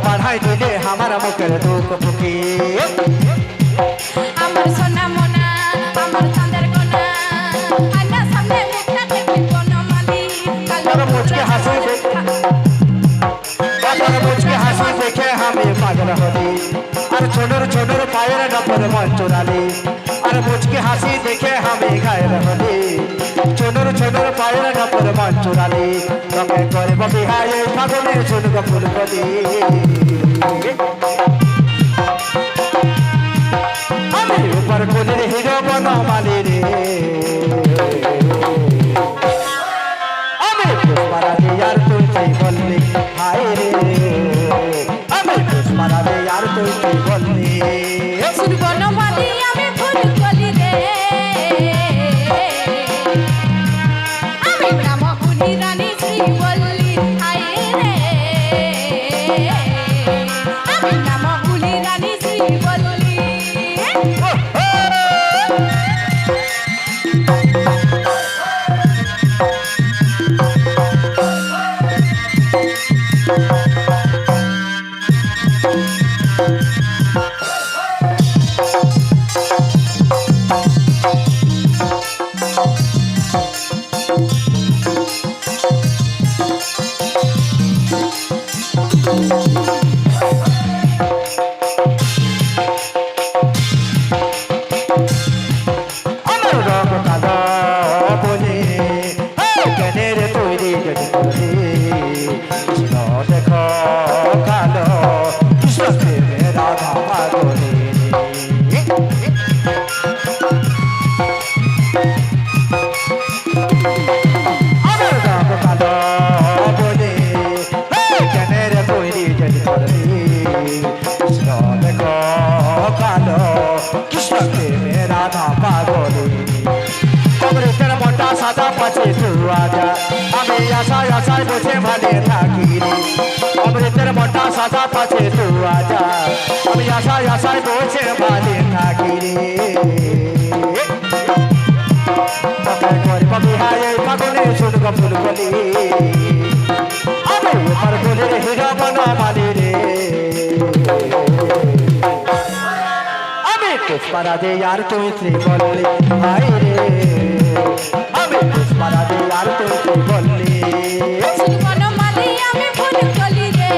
ভাই দিলে আমার মুখের দুঃখ ফুকি আমার সোনা মোনা আমার চাঁদের কোনা আয়না সামনে মুখটা দেখি কোন মালি তোর মুচকে হাসি দেখ- তোর মুচকে হাসি দেখে আমি পাগল হলি আর ছোটর ছোটর পায়ের নপর মন চুরালি আর মুচকে হাসি দেখে আমি গায়ের হলি ছোটর ছোটর পায়ের নপর মন চুরালি তোকে করব বিহায় ফাগুনে শুনব ফুল কলি আমি উপর কুলির হিরো বনমালি রে। আমি পুষ্পারা আর তুই বললি, হায় রে। দেখো কালো কৃষ্ণ প্রেমে রাধা পাগলে। কালো কৃষ্ণ প্রেমে রাধা পাগলে। অমৃতের মোটা সাদা পাছে তু আজা আমি আশায় আশায় বসে ভালে থাকি অমৃতের মোটা সাদা পাছে তু আজা আমি আশায় আশায় বসে ভালে থাকি আমি উপর ফুলের হিরো বনা মালি রে। পুষ্পারা দে আর তুই শ্রী বললি হাই রে। আমি পুষ্পারা দে আর তুই শ্রী বললি আমি ভুল কলি রে